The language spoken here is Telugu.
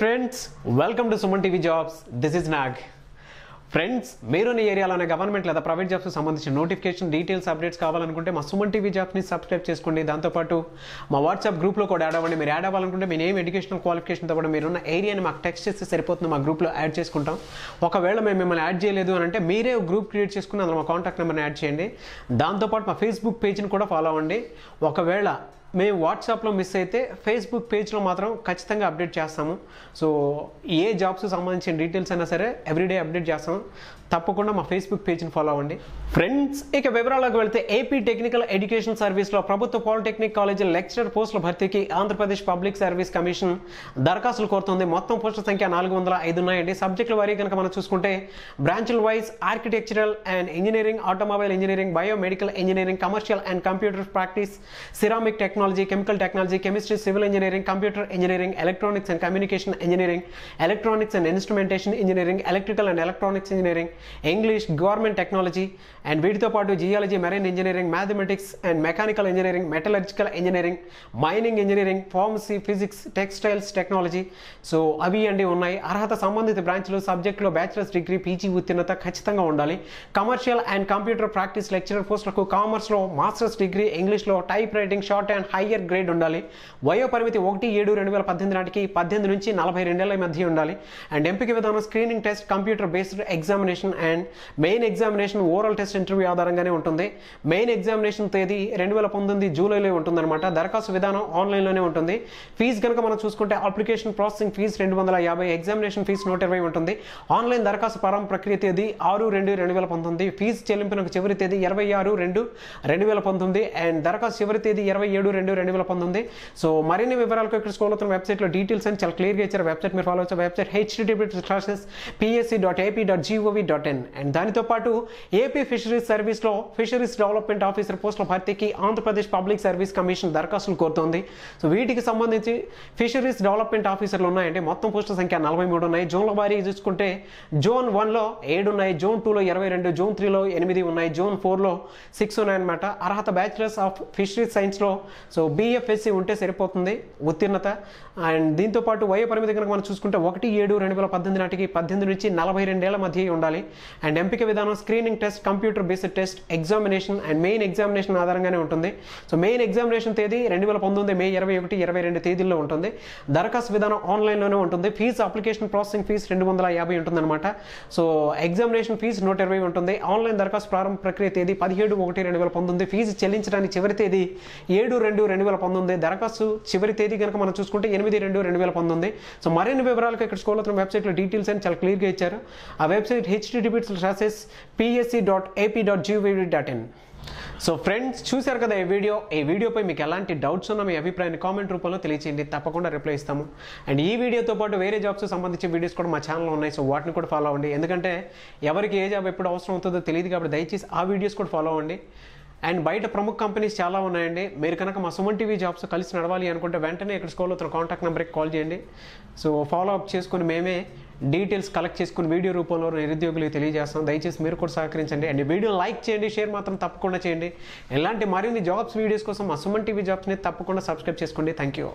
Friends welcome to Suman TV jobs this is Nag friends మీరు ఈ ఏరియాలోనే గవర్నమెంట్ లేదా ప్రైవేట్ జాబ్స్కి సంబంధించిన నోటిఫికేషన్ డీటెయిల్స్ అప్డేట్స్ కావాలనుకుంటే మా సుమన్ టీవీ జాబ్స్ని సబ్స్క్రైబ్ చేసుకోండి. దాంతోపాటు మా వాట్సాప్ గ్రూప్లో కూడా యాడ్ అవ్వండి. మీరు యాడ్ అవ్వాలనుకుంటే మీ నేమ్ ఎడ్యుకేషనల్ క్వాలిఫికేషన్తో కూడా మీరున్న ఏరియాని మాకు టెక్స్ట్ చేస్తే సరిపోతుంది. మా గ్రూప్లో యాడ్ చేసుకుంటాం. ఒకవేళ మేము మిమ్మల్ని యాడ్ చేయలేదు అని అంటే మీరే గ్రూప్ క్రియేట్ చేసుకుని అందులో మా కాంటాక్ట్ నెంబర్ని యాడ్ చేయండి. దాంతోపాటు మా ఫేస్బుక్ పేజ్ని కూడా ఫాలో అవ్వండి. ఒకవేళ మేము వాట్సాప్లో మిస్ అయితే ఫేస్బుక్ పేజ్లో మాత్రం ఖచ్చితంగా అప్డేట్ చేస్తాము. సో ఏ జాబ్స్ సంబంధించిన డీటెయిల్స్ అయినా సరే ఎవ్రీడే అప్డేట్ చేస్తాము. తప్పకుండా మా ఫేస్బుక్ పేజ్ని ఫాలో అవ్వండి. ఫ్రెండ్స్ ఇక వివరాలకు వెళ్తే ఏపీ టెక్నికల్ ఎడ్యుకేషన్ సర్వీస్లో ప్రభుత్వ పాలిటెక్నిక్ కాలేజీ లెక్చరర్ పోస్టుల భర్తీకి ఆంధ్రప్రదేశ్ పబ్లిక్ సర్వీస్ కమిషన్ దరఖాస్తులు కోరుతుంది. మొత్తం పోస్టుల సంఖ్య నాలుగు వందల ఐదు ఉన్నాయండి. సబ్జెక్టుల వారీ కనుక మనం చూసుకుంటే బ్రాంచుల wise architectural and engineering automobile engineering biomedical engineering commercial and computer practice ceramic technology chemical technology chemistry civil engineering computer engineering electronics and communication engineering electronics and instrumentation engineering electrical and electronics engineering English government technology and వీటితో పాటు geology marine engineering mathematics and mechanical engineering metallurgical engineering mining engineering pharmacy physics textiles technology so అవి అండి ఉన్నాయి. అర్హత సంబంధిత బ్రాంచ్లు సబ్జెక్టులో బ్యాచిలర్స్ డిగ్రీ పీజీ ఉత్తీర్ణత ఖచ్చితంగా ఉండాలి. Commercial and computer practice lecturer పోస్టులకు కామర్స్లో మాస్టర్స్ డిగ్రీ ఇంగ్లీష్లో type writing short and higher grade ఉండాలి. వయో పరిమితి ఒకటి ఏడు రెండు వేల పద్దెనిమిది నాటికి పద్దెనిమిది నుంచి నలభై రెండేళ్ళ మధ్య ఉండాలి. అండ్ ఎంపిక విధానం screening test computer based examination and main examination oral test interview ఆధారంగానే ఉంటుంది. మెయిన్ ఎగ్జామినేషన్ తేదీ రెండు వేల పంతొమ్మిది జూలైలో ఉంటుందన్నమాట. దరఖాస్తు విధానం ఆన్లైన్లోనే ఉంటుంది. ఫీజు కనుక మనం చూసుకుంటే అప్లికేషన్ ప్రాసెసింగ్ ఫీజు రెండు వందల యాభై ఎగ్జామినేషన్ ఫీజు నూట ఇరవై ఉంటుంది. ఆన్లైన్ దరఖాస్తు ప్రారంభ ప్రక్రియ తేదీ ఆరు రెండు రెండు వేల పంతొమ్మిది. ఫీజు చెల్లింపునకు చివరి తేదీ ఇరవై ఆరు రెండు రెండు వేల పంతొమ్మిది. అండ్ దరఖాస్తు చివరి తేదీ ఇరవై ఏడు రెండు రెండు వేల పంతొమ్మిది. సో మరిన్ని వివరాలకు ఇక్కడ స్కూల్ అవుతున్న వెబ్సైట్లో డీటెయిల్స్ అని చాలా క్లియర్గా ఇచ్చారు. వెబ్సైట్ మీరు ఫాలో అవచ్చు website HTTP classes PSC dot AP dot GOV dot in and దానితో పాటు ఏపీ ఫిషరీస్ సర్వీస్లో ఫిషరీస్ డెవలప్మెంట్ ఆఫీసర్ పోస్టుల భర్తీకి ఆంధ్రప్రదేశ్ పబ్లిక్ సర్వీస్ కమిషన్ దరఖాస్తులు కోరుతోంది. సో వీటికి సంబంధించి ఫిషరీస్ డెవలప్మెంట్ ఆఫీసర్లు ఉన్నాయంటే మొత్తం పోస్టుల సంఖ్య నలభై మూడు ఉన్నాయి. జోన్ల వారీ చూసుకుంటే జోన్ వన్లో ఏడు ఉన్నాయి. జోన్ టూలో ఇరవై రెండు జోన్ త్రీలో ఎనిమిది ఉన్నాయి. జోన్ ఫోర్లో సిక్స్ ఉన్నాయన్నమాట అర్హత బ్యాచిలర్స్ ఆఫ్ ఫిషరీస్ సైన్స్లో సో బీఎఫ్ఎస్సి ఉంటే సరిపోతుంది ఉత్తీర్ణత. అండ్ దీంతో పాటు వయో పరిమితి కనుక మనం చూసుకుంటే ఒకటి ఏడు రెండు వేల పద్దెనిమిది నాటికి పద్దెనిమిది నుంచి నలభై రెండేళ్ళ మధ్య ఉండాలి. అండ్ ఎంపిక విధానం screening test computer based test examination and main examination ఆధారంగానే ఉంటుంది. సో మెయిన్ ఎగ్జామినేషన్ తేదీ రెండు వేల పంతొమ్మిది మే ఇరవై ఒకటి ఇరవై రెండు తేదీల్లో ఉంటుంది. దరఖాస్తు విధానం ఆన్లైన్లోనే ఉంటుంది. ఫీజు అప్లికేషన్ ప్రాసెసింగ్ ఫీజు రెండు వందల యాభై ఉంటుందన్నమాట. సో ఎగ్జామినేషన్ ఫీజు నూట ఇరవై ఉంటుంది. ఆన్లైన్ దరఖాస్తు ప్రారంభ ప్రక్రియ తేదీ పదిహేడు ఒకటి రెండు వేల పంతొమ్మిది. ఫీజు చెల్లించడానికి చివరి తేదీ ఏడు రెండు రెండు వేల పంతొమ్మిది దరఖాస్తు. చివరి తేదీ కనుక మనం చూసుకుంటే ఎనిమిది రెండు రెండు వేల పంతొమ్మిది. సో మరిన్ని వివరాలకు ఇక్కడ స్కూల్ అవుతున్న వెబ్సైట్లో డీటెయిల్స్ అని చాలా క్లియర్గా ఇచ్చారు. ఆ website HTTP rashes PSC dot AP dot GV dot in so friends చూశారు కదా ఈ వీడియో? ఈ వీడియోపై మీకు ఎలాంటి డౌట్స్ ఉన్నా మీ అభిప్రాయాన్ని కామెంట్ రూపంలో తెలియచేయండి. తప్పకుండా రిప్లై ఇస్తాము. అండ్ ఈ వీడియోతో పాటు వేరే జాబ్స్ సంబంధించిన వీడియోస్ కూడా మా ఛానల్లో ఉన్నాయి. సో వాటిని కూడా ఫాలో అవ్వండి. ఎందుకంటే ఎవరికి ఏ జాబ్ ఎప్పుడు అవసరం అవుతుందో తెలియదు కాబట్టి దయచేసి ఆ వీడియోస్ కూడా ఫాలో అవ్వండి. అండ్ బయట ప్రముఖ కంపెనీస్ చాలా ఉన్నాయండి. మీరు కనుక మా సుమన్ టీవీ జాబ్స్ కలిసి నడవాలి అనుకుంటే వెంటనే ఇక్కడ స్కూల్ అవుతున్న కాంటాక్ట్ నెంబర్కి కాల్ చేయండి. సో ఫాలో అప్ చేసుకుని మేమే డీటెయిల్స్ కలెక్ట్ చేసుకుని వీడియో రూపంలో నిరుద్యోగులకు తెలియజేస్తాం. దయచేసి మీరు కూడా సహకరించండి. అండ్ వీడియో లైక్ చేయండి షేర్ మాత్రం తప్పకుండా చేయండి. ఇలాంటి మరిన్ని జాబ్స్ వీడియోస్ కోసం మా సుమన్ టీవీ జాబ్స్ని తప్పకుండా సబ్స్క్రైబ్ చేసుకోండి. Thank you